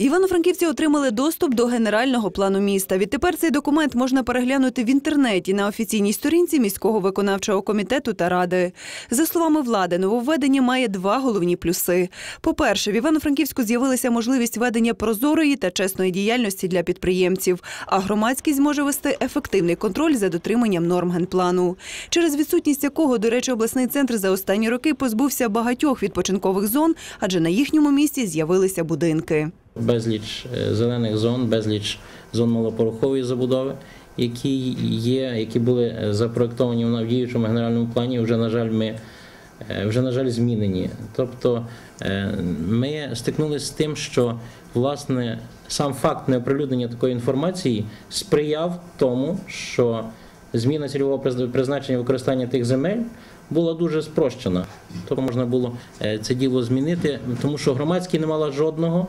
Івано-Франківці отримали доступ до генерального плану міста. Відтепер цей документ можна переглянути в інтернеті на офіційній сторінці міського виконавчого комітету та ради. За словами влади, нововведення має два головні плюси. По-перше, в Івано-Франківську з'явилася можливість ведення прозорої та чесної діяльності для підприємців, а громадськість зможе вести ефективний контроль за дотриманням норм генплану, через відсутність якого, до речі, обласний центр за останні роки позбувся багатьох відпочинкових зон, адже на їхньому місці з'явилися будинки. Безліч е, зелених зон, безліч зон малопорохової забудови, які є, які були е, запроектовані в діючому генеральному плані. Вже на жаль, ми е, вже на жаль змінені. Тобто ми стикнулися з тим, що власне сам факт неоприлюднення такої інформації сприяв тому, що зміна цільового призначення використання тих земель. Була дуже спрощена, тобто можна було це діло змінити, тому що громадський не мала жодного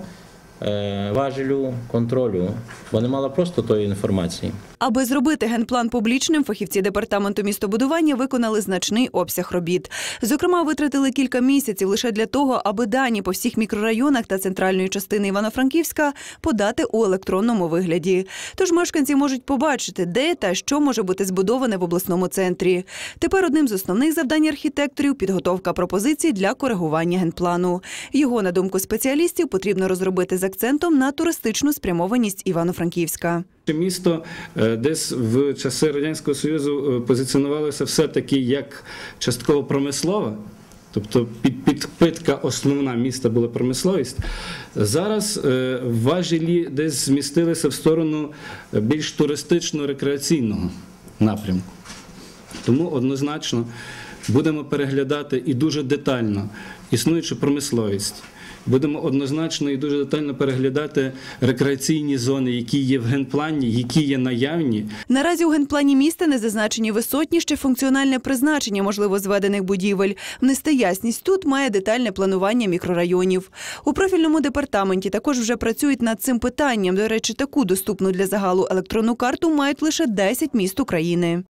важелю контролю, бо не мала просто тої інформації. Аби зробити генплан публічним, фахівці департаменту містобудування виконали значний обсяг робіт. Зокрема, витратили кілька місяців лише для того, аби дані по всіх мікрорайонах та центральної частини Івано-Франківська подати у електронному вигляді. Тож мешканці можуть побачити, де та що може бути збудоване в обласному центрі. Тепер одним з основних завдань архітекторів підготовка пропозицій для коригування генплану. Його, на думку спеціалістів, потрібно розробити з акцентом на туристичну спрямованість Івано-Франківська. Місто е, десь в часи Радянського Союзу е, позиціонувалося все-таки як частково промислове, тобто підпитка основна міста була промисловість. Зараз е, важелі десь змістилися в сторону більш туристично-рекреаційного напрямку. Тому однозначно будемо переглядати і дуже детально існуючу промисловість. Будемо однозначно і дуже детально переглядати рекреаційні зони, які є в генплані, які є наявні, Наразі у генплані міста не зазначені висотні ще функціональне призначення можливо зведених будівель. Внести ясність тут має детальне планування мікрорайонів. У профільному департаменті також вже працюють над цим питанням. До речі, таку доступну для загалу електронну карту мають лише 10 міст України.